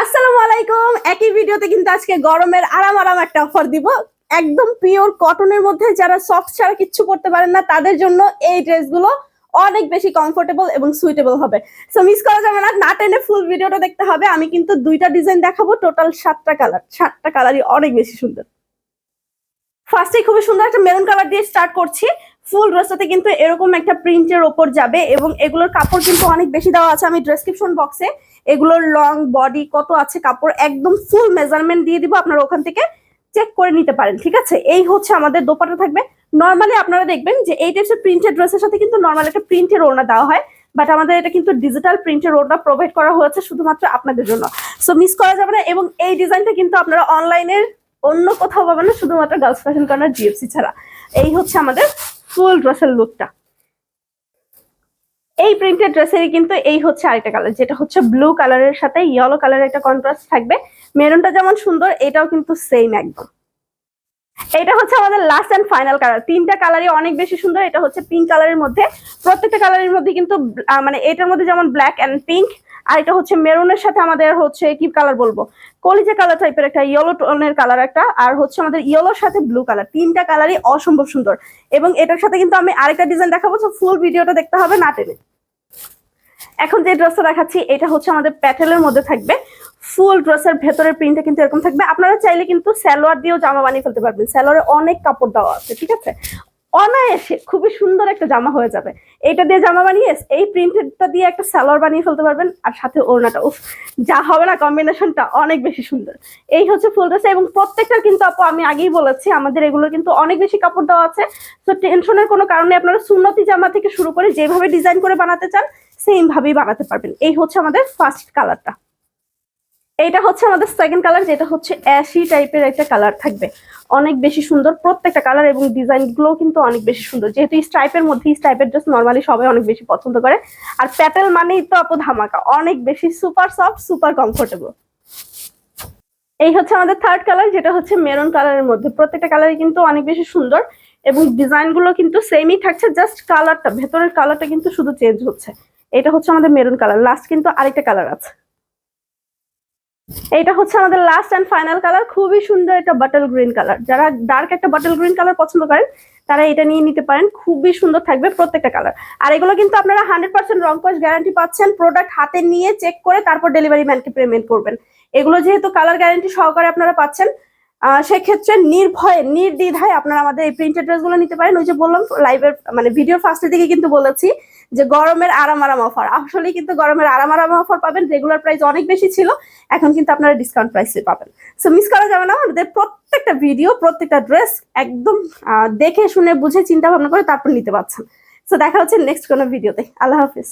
আসসালামু আলাইকুম। একই ভিডিওতে কিন্তু আজকে গরমের আরাম আরাম একটা অফার দিব। একদম পিওর কটনের মধ্যে যারা সফট ছাড়া কিচ্ছু করতে পারেন না, তাদের জন্য এই ড্রেসগুলো অনেক বেশি কমফোর্টেবল এবং সুইটেবল হবে। সো মিস করা যাবে না টেনে ফুল ভিডিওটা দেখতে হবে। আমি কিন্তু দুইটা ডিজাইন দেখাবো টোটাল সাতটা কালার সাতটা কালারই অনেক বেশি সুন্দর। ফার্স্টে খুবই সুন্দর একটা মেরুন কালার দিয়ে স্টার্ট করছি। ফুল ড্রেসটাতে কিন্তু এরকম একটা প্রিন্টের ওপর যাবে এবং এগুলোর কাপড় কিন্তু অনেক বেশি দেওয়া আছে। আমি ডেসক্রিপশন বক্সে এগুলোর লং বডি কত আছে কাপড় একদম ফুল মেজারমেন্ট দিয়ে দিব, আপনারা ওখান থেকে চেক করে নিতে পারেন, ঠিক আছে? এই হচ্ছে আমাদের দোপাটা থাকবে। নর্মালি আপনারা দেখবেন যে এই টাইপের প্রিন্টেড ড্রেসের সাথে কিন্তু নর্মাল একটা প্রিন্টের ওড়না দেওয়া হয় বাট আমাদের এটা কিন্তু ডিজিটাল প্রিন্টের ওড়না প্রোভাইড করা হয়েছে শুধুমাত্র আপনাদের জন্য। সো মিস করা যাবে না এবং এই ডিজাইনটা কিন্তু আপনারা অনলাইনের অন্য কোথাও পাবেন না, শুধুমাত্র গার্লস ফ্যাশন কর্নার জিএফসি ছাড়া। এই হচ্ছে আমাদের ফুল ড্রেসের লুকটা। এই প্রিন্টেড ড্রেসেরই কিন্তু এই হচ্ছে আরেকটা কালার যেটা হচ্ছে ব্লু কালারের সাথে ইয়েলো কালারের একটা কন্ট্রাস্ট থাকবে। মেরুনটা যেমন সুন্দর, এটাও কিন্তু সেম একদম। এটা হচ্ছে আমাদের লাস্ট এন্ড ফাইনাল কালার তিনটা কালারই অনেক বেশি সুন্দর, এটা হচ্ছে পিঙ্ক কালারের মধ্যে। প্রত্যেকটা কালারের মধ্যে কিন্তু মানে এটার মধ্যে যেমন ব্ল্যাক এন্ড পিঙ্ক আর এটা হচ্ছে মেরুনের সাথে আমাদের হচ্ছে কি কালার বলব? কলিজা কালার টাইপের একটা ইয়েলো টোনের কালার একটা, আর হচ্ছে আমাদের ইয়েলোর সাথে ব্লু কালার তিনটা কালারই অসম্ভব সুন্দর। এবং এটার সাথে কিন্তু আমি আরেকটা ডিজাইন দেখাবো, তো ফুল ভিডিওটা দেখতে হবে, না টেনে। এখন যে ড্রেসটা দেখাচ্ছি, এটা হচ্ছে আমাদের প্যাটেলের মধ্যে থাকবে। ফুল ড্রেসের ভেতরের প্রিন্টটা কিন্তু এরকম থাকবে। আপনারা চাইলে কিন্তু স্যালোয়ার দিয়েও জামা বানিয়ে ফেলতে পারবেন। স্যালোয়ারে অনেক কাপড় দেওয়া আছে, ঠিক আছে? অনায়াসে খুবই সুন্দর একটা জামা হয়ে যাবে। এটা দিয়ে জামা বানিয়ে, এই প্রিন্টেডটা দিয়ে একটা সালোয়ার বানিয়ে ফেলতে পারবেন। আর সাথে ওড়নাটা, উফ, যা হবে না কম্বিনেশনটা অনেক বেশি সুন্দর। এই হচ্ছে ফুল ড্রেস এবং প্রত্যেকটা কিন্তু আপু, আমি আগেই বলেছি, আমাদের এগুলো কিন্তু অনেক বেশি কাপড় দেওয়া আছে। তো টেনশনের কোনো কারণে আপনারা সুন্নতি জামা থেকে শুরু করে যেভাবে ডিজাইন করে বানাতে চান সেম ভাবেই বানাতে পারবেন। এই হচ্ছে আমাদের ফার্স্ট কালারটা এইটা হচ্ছে আমাদের সেকেন্ড কালার যেটা হচ্ছে অ্যাশি টাইপের একটা কালার থাকবে। অনেক বেশি সুন্দর প্রত্যেকটা কালার এবং ডিজাইন গুলোও কিন্তু অনেক বেশি সুন্দর। যেহেতু এই স্ট্রাইপের মধ্যে, এই স্ট্রাইপের ড্রেস নর্মালি সবাই অনেক বেশি পছন্দ করে। আর প্যাটেল মানেই তো আপু ধামাকা, অনেক বেশি সুপার সফট সুপার কমফোর্টেবল এই হচ্ছে আমাদের থার্ড কালার যেটা হচ্ছে মেরুন কালারের মধ্যে। প্রত্যেকটা কালারই কিন্তু অনেক বেশি সুন্দর এবং ডিজাইনগুলো কিন্তু সেমই থাকছে জাস্ট কালারটা ভেতরের কালারটা কিন্তু শুধু চেঞ্জ হচ্ছে। এটা হচ্ছে আমাদের মেরুন কালার লাস্ট কিন্তু আরেকটা কালার আছে। এটা হচ্ছে আমাদের লাস্ট অ্যান্ড ফাইনাল কালার খুবই সুন্দর একটা বাটল গ্রিন কালার যারা ডার্ক একটা বাটল গ্রিন কালার পছন্দ করেন, তারা এটা নিয়ে নিতে পারেন, খুবই সুন্দর থাকবে প্রত্যেকটা কালার আর এগুলো কিন্তু আপনারা হান্ড্রেড পার্সেন্ট রং কস গ্যারান্টি পাচ্ছেন প্রোডাক্ট হাতে নিয়ে চেক করে তারপর ডেলিভারি ম্যানকে পেমেন্ট করবেন। এগুলো যেহেতু কালার গ্যারান্টি সহকারে আপনারা পাচ্ছেন সেক্ষেত্রে নির্ভয়ে, নির্দ্বিধায় আপনারা আমাদের এই প্রিন্টেড ড্রেসগুলো নিতে পারেন। ওই যে বললাম লাইভের মানে ভিডিওর ফার্স্টের দিকে কিন্তু বলেছি যে গরমের আরাম আরাম অফার। আসলে কিন্তু গরমের আরাম আরাম অফার পাবেন রেগুলার প্রাইস অনেক বেশি ছিল, এখন কিন্তু আপনারা ডিসকাউন্ট প্রাইসে পাবেন। সো মিস করা যাবে না, আমাদের প্রত্যেকটা ভিডিও প্রত্যেকটা ড্রেস একদম দেখে, শুনে, বুঝে, চিন্তা ভাবনা করে তারপর নিতে পারছেন। সো দেখা হচ্ছে নেক্সট কোনো ভিডিওতে আল্লাহ হাফিজ।